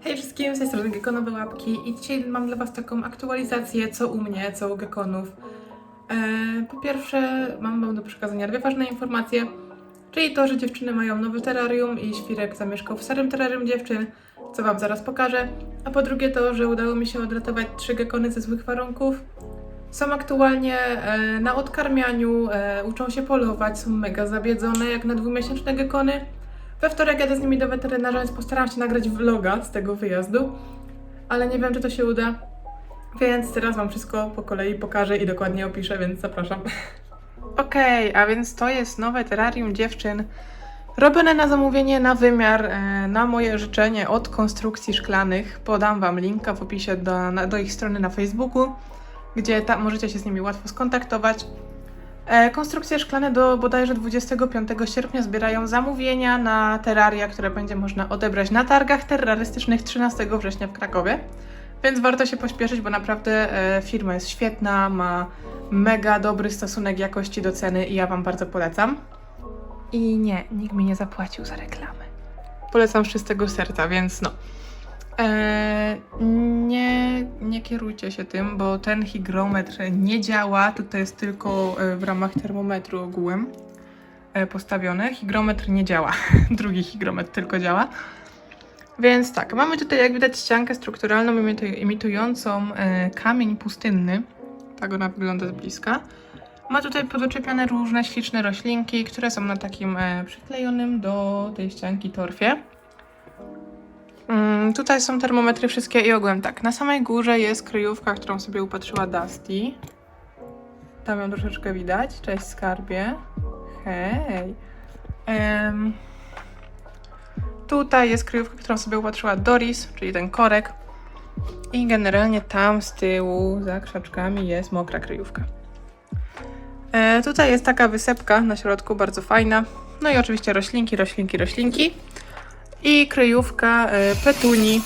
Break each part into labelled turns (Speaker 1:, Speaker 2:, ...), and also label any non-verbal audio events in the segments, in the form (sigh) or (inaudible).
Speaker 1: Hej wszystkim, z tej strony Gekonowe Łapki i dzisiaj mam dla Was taką aktualizację, co u mnie, co u Gekonów. Eee, po pierwsze, mam Wam do przekazania dwie ważne informacje, czyli to, że dziewczyny mają nowe terrarium i Świrek zamieszkał w starym terrarium dziewczyn, co Wam zaraz pokażę, a po drugie to, że udało mi się odratować trzy gekony ze złych warunków. Są aktualnie e, na odkarmianiu, e, uczą się polować, są mega zabiedzone jak na dwumiesięczne gekony. We wtorek jadę z nimi do weterynarza, więc postaram się nagrać vloga z tego wyjazdu, ale nie wiem, czy to się uda. Więc teraz Wam wszystko po kolei pokażę i dokładnie opiszę, więc zapraszam. (laughs) Okej, a więc to jest nowe terrarium dziewczyn. Robione na zamówienie, na wymiar, e, na moje życzenie od konstrukcji szklanych. Podam Wam linka w opisie do, do ich strony na Facebooku, gdzie tam możecie się z nimi łatwo skontaktować. E, Konstrukcje szklane do bodajże 25 sierpnia zbierają zamówienia na terraria, które będzie można odebrać na targach terrorystycznych 13 września w Krakowie. Więc warto się pośpieszyć, bo naprawdę e, firma jest świetna, ma mega dobry stosunek jakości do ceny i ja Wam bardzo polecam. I nie, nikt mi nie zapłacił za reklamę. Polecam z czystego serca, więc no. E, nie, nie kierujcie się tym, bo ten hygrometr nie działa. Tutaj jest tylko e, w ramach termometru ogółem e, postawione. Hygrometr nie działa. (laughs) Drugi hygrometr tylko działa. Więc tak, mamy tutaj jak widać ściankę strukturalną imituj- imitującą kamień pustynny. Tak ona wygląda z bliska. Ma tutaj podoczepione różne śliczne roślinki, które są na takim przyklejonym do tej ścianki torfie. Mm, tutaj są termometry wszystkie i ogółem tak. Na samej górze jest kryjówka, którą sobie upatrzyła Dusty. Tam ją troszeczkę widać. Cześć skarbie. Hej. Em, tutaj jest kryjówka, którą sobie upatrzyła Doris, czyli ten korek. I generalnie tam z tyłu, za krzaczkami, jest mokra kryjówka. E, tutaj jest taka wysepka na środku, bardzo fajna. No i oczywiście roślinki, roślinki, roślinki. I kryjówka e, petuni,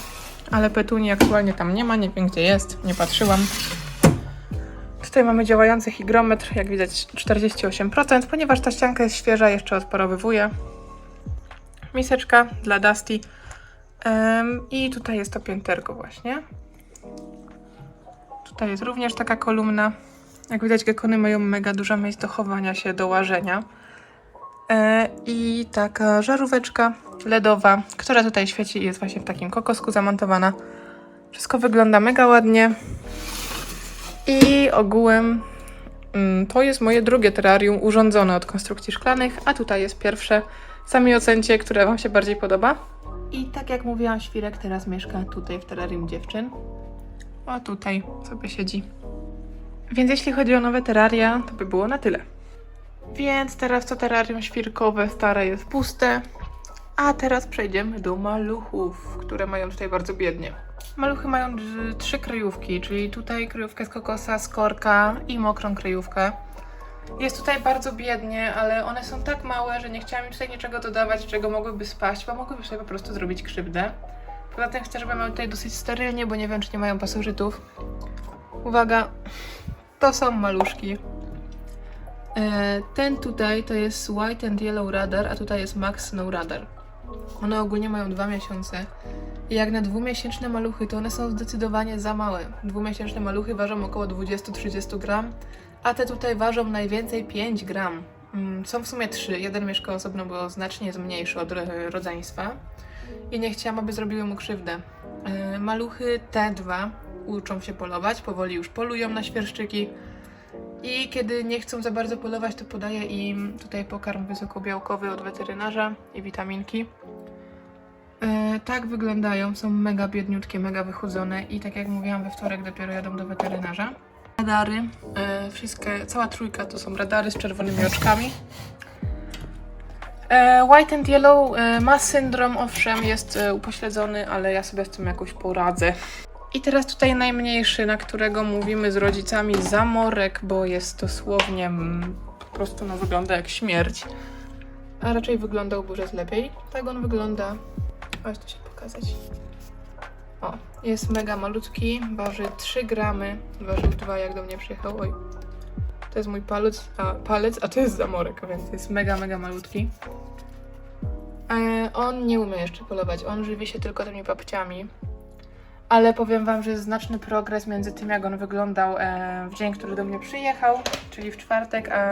Speaker 1: ale petuni aktualnie tam nie ma, nie wiem gdzie jest, nie patrzyłam. Tutaj mamy działający hygrometr, jak widać 48%, ponieważ ta ścianka jest świeża, jeszcze odparowywuje. Miseczka dla Dusty. Em, I tutaj jest to pięterko właśnie. Tutaj jest również taka kolumna. Jak widać, gekony mają mega dużo miejsc do chowania się, do łażenia. E, I taka żaróweczka LEDowa, która tutaj świeci i jest właśnie w takim kokosku zamontowana. Wszystko wygląda mega ładnie. I ogółem mm, to jest moje drugie terrarium urządzone od konstrukcji szklanych, a tutaj jest pierwsze. Sami ocencie, które Wam się bardziej podoba. I tak jak mówiłam, Świrek teraz mieszka tutaj w terrarium dziewczyn. O, tutaj sobie siedzi. Więc jeśli chodzi o nowe terraria, to by było na tyle. Więc teraz to terrarium świrkowe stare jest puste. A teraz przejdziemy do maluchów, które mają tutaj bardzo biednie. Maluchy mają trzy kryjówki, czyli tutaj kryjówkę z kokosa, skorka i mokrą kryjówkę. Jest tutaj bardzo biednie, ale one są tak małe, że nie chciałam im tutaj niczego dodawać, czego mogłyby spaść, bo mogłyby sobie po prostu zrobić krzywdę. Poza tym chcę, żeby miały tutaj dosyć sterylnie, bo nie wiem, czy nie mają pasożytów. Uwaga, to są maluszki. E, Ten tutaj to jest White and Yellow Radar, a tutaj jest Max Snow Radar. One ogólnie mają dwa miesiące. Jak na dwumiesięczne maluchy, to one są zdecydowanie za małe. Dwumiesięczne maluchy ważą około 20-30 gram, a te tutaj ważą najwięcej 5 gram. Mm, Są w sumie trzy. Jeden mieszka osobno, bo znacznie jest mniejszy od ro- rodzeństwa. I nie chciałam, aby zrobiły mu krzywdę. E, Maluchy te dwa uczą się polować, powoli już polują na świerszczyki. I kiedy nie chcą za bardzo polować, to podaję im tutaj pokarm wysokobiałkowy od weterynarza i witaminki. E, tak wyglądają, są mega biedniutkie, mega wychudzone i tak jak mówiłam, we wtorek dopiero jadą do weterynarza. Radary, e, wszystkie, cała trójka to są radary z czerwonymi oczkami. E, White and Yellow e, ma syndrom, owszem, jest e, upośledzony, ale ja sobie z tym jakoś poradzę. I teraz tutaj najmniejszy, na którego mówimy z rodzicami zamorek, bo jest dosłownie po prostu no, wygląda jak śmierć. A raczej wyglądałby już lepiej. Tak on wygląda. Chodź tu się pokazać. O, jest mega malutki, waży 3 gramy, ważył 2 jak do mnie przyjechał. Oj, to jest mój palec, a, palec, a to jest zamorek, więc jest mega, mega malutki. E, on nie umie jeszcze polować, on żywi się tylko tymi papciami. Ale powiem Wam, że jest znaczny progres między tym, jak on wyglądał e, w dzień, który do mnie przyjechał, czyli w czwartek, a,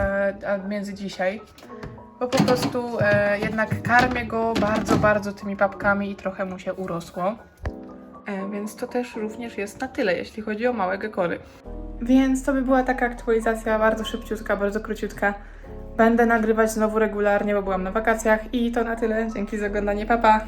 Speaker 1: a między dzisiaj. Bo po prostu e, jednak karmię go bardzo, bardzo tymi papkami i trochę mu się urosło. E, więc to też również jest na tyle, jeśli chodzi o małe gekory. Więc to by była taka aktualizacja bardzo szybciutka, bardzo króciutka. Będę nagrywać znowu regularnie, bo byłam na wakacjach i to na tyle. Dzięki za oglądanie, papa! Pa.